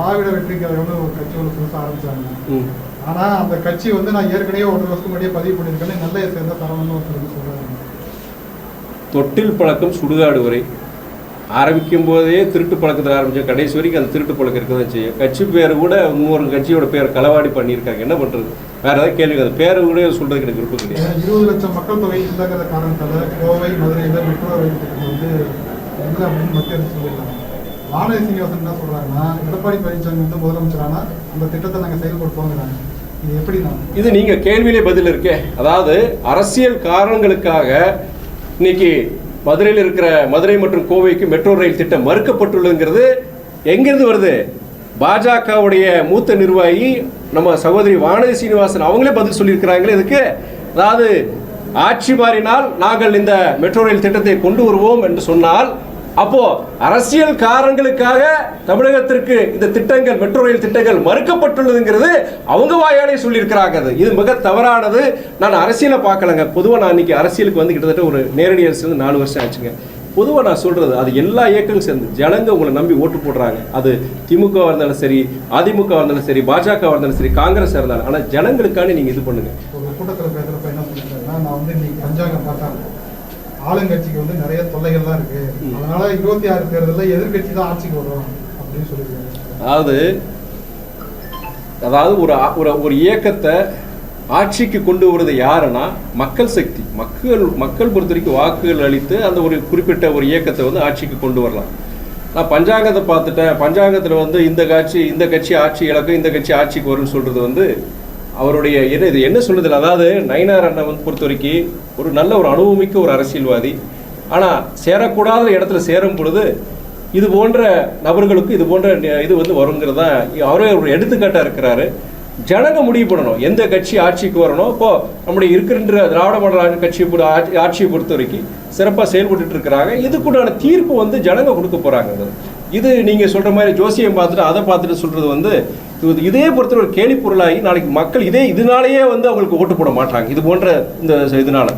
திராவிட வெற்றி கழகம்னு ஒரு கட்சி ஒன்று புதுசாக ஆரம்பிச்சாங்க. ம். ஆனா அந்த கட்சி வந்து நான் ஏற்கனவே ஒரு வருஷத்துக்கு முன்னாடியே பதிவு பண்ணியிருக்கேன்னு நெல்லையை சேர்ந்த சரவணன் ஒருத்தர் சொல்றாரு. தொட்டில் பழக்கம் சுடுகாடு வரை ஆரம்பிக்கும் போதே திருட்டு பழக்கத்தில் ஆரம்பிச்ச கடைசி வரைக்கும் அந்த திருட்டு பழக்கம் இருக்க தான் செய்யும். கட்சி பேர் கூட இன்னொரு கட்சியோட பேர் களவாடி பண்ணியிருக்காங்க. என்ன பண்ணுறது வேற ஏதாவது கேள்வி அந்த பேரை கூட சொல்றதுக்கு எனக்கு விருப்பம் கிடையாது. இருபது லட்சம் மக்கள் தொகை இல்லைங்கிற காரணத்தால கோவை மதுரையில் மெட்ரோ ரயில் வந்து மத்திய அரசு சொல்லியிருக்காங்க. வானதி சீனிவாசன் என்ன சொல்றாங்கன்னா எடப்பாடி பழனிசாமி வந்து முதலமைச்சரானா அந்த திட்டத்தை நாங்கள் செயல்படுத்துவோங்கிறாங்க இது எப்படி இது நீங்க கேள்வியிலே பதில் இருக்கே. அதாவது அரசியல் காரணங்களுக்காக இன்னைக்கு மதுரையில் இருக்கிற மதுரை மற்றும் கோவைக்கு மெட்ரோ ரயில் திட்டம் மறுக்கப்பட்டுள்ளதுங்கிறது எங்கிருந்து வருது? பாஜகவுடைய மூத்த நிர்வாகி நம்ம சகோதரி வானதி சீனிவாசன் அவங்களே பதில் சொல்லியிருக்கிறாங்களே இதுக்கு. அதாவது ஆட்சி மாறினால் நாங்கள் இந்த மெட்ரோ ரயில் திட்டத்தை கொண்டு வருவோம் என்று சொன்னால் அப்போ அரசியல் காரணங்களுக்காக தமிழகத்திற்கு இந்த திட்டங்கள் மெட்ரோ ரயில் திட்டங்கள் மறுக்கப்பட்டுள்ளதுங்கிறது அவங்க வாயாலே சொல்லியிருக்கிறாங்க அது. இது மிக தவறானது. நான் அரசியலை பார்க்கலங்க. பொதுவாக நான் இன்னைக்கு அரசியலுக்கு வந்து கிட்டத்தட்ட ஒரு நேரடி அரசு நாலு வருஷம் ஆச்சுங்க. பொதுவாக நான் சொல்றது அது எல்லா இயக்கங்களும் சேர்ந்து ஜனங்க உங்களை நம்பி ஓட்டு போடுறாங்க. அது திமுக இருந்தாலும் சரி அதிமுக இருந்தாலும் சரி பாஜக இருந்தாலும் சரி காங்கிரஸ் இருந்தாலும் ஆனால் ஜனங்களுக்காண்டி நீங்கள் இது பண்ணுங்க. கூட்டத்தில் பேசுகிறப்ப என்ன சொல்லியிருக்காருன்னா நான் வந்து இன்னைக்கு பஞ்சாங்கம் பார்த்தா ஆளுங்கட்சிக்கு வந்து நிறைய தொல்லைகள்லாம் இருக்கு. அதனால இருபத்தி ஆறு தேர்தலில் எதிர்க்கட்சி தான் ஆட்சிக்கு வரும் அப்படின்னு சொல்லியிருக்காரு அதாவது அதாவது ஒரு ஒரு ஒரு இயக்கத்தை ஆட்சிக்கு கொண்டு வருது யாருன்னா மக்கள் சக்தி. மக்கள் மக்கள் பொறுத்த வரைக்கும் வாக்குகள் அளித்து அந்த ஒரு குறிப்பிட்ட ஒரு இயக்கத்தை வந்து ஆட்சிக்கு கொண்டு வரலாம். நான் பஞ்சாங்கத்தை பார்த்துட்டேன். பஞ்சாங்கத்தில் வந்து இந்த கட்சி இந்த கட்சி ஆட்சி இலக்கும் இந்த கட்சி ஆட்சிக்கு வரும்னு சொல்றது வந்து அவருடைய என்ன இது என்ன சொல்லுது அதாவது நயினார் அண்ணன் வந்து பொறுத்த வரைக்கும் ஒரு நல்ல ஒரு அனுபவமிக்க ஒரு அரசியல்வாதி. ஆனால் சேரக்கூடாத இடத்துல சேரும் பொழுது இது போன்ற நபர்களுக்கு இது போன்ற இது வந்து வருங்கிறது தான் அவரே ஒரு எடுத்துக்காட்டாக இருக்கிறாரு. ஜனங்க முடிவு பண்ணணும். எந்த கட்சி ஆட்சிக்கு வரணும்? இப்போ நம்முடைய இருக்கின்ற திராவிட மாடல் கட்சியை ஆட்சியை பொறுத்த வரைக்கும் சிறப்பாக செயல்பட்டு இருக்கிறாங்க. இதுக்குண்டான தீர்ப்பு வந்து ஜனங்க கொடுக்க போறாங்க. இது நீங்க சொல்ற மாதிரி ஜோசியம் பார்த்துட்டு அதை பார்த்துட்டு சொல்றது வந்து இதே பொறுத்தவரை ஒரு கேலி பொருளாகி நாளைக்கு மக்கள் இதே இதனாலேயே வந்து அவங்களுக்கு ஓட்டு போட மாட்டாங்க. இது போன்ற இந்த இதனால.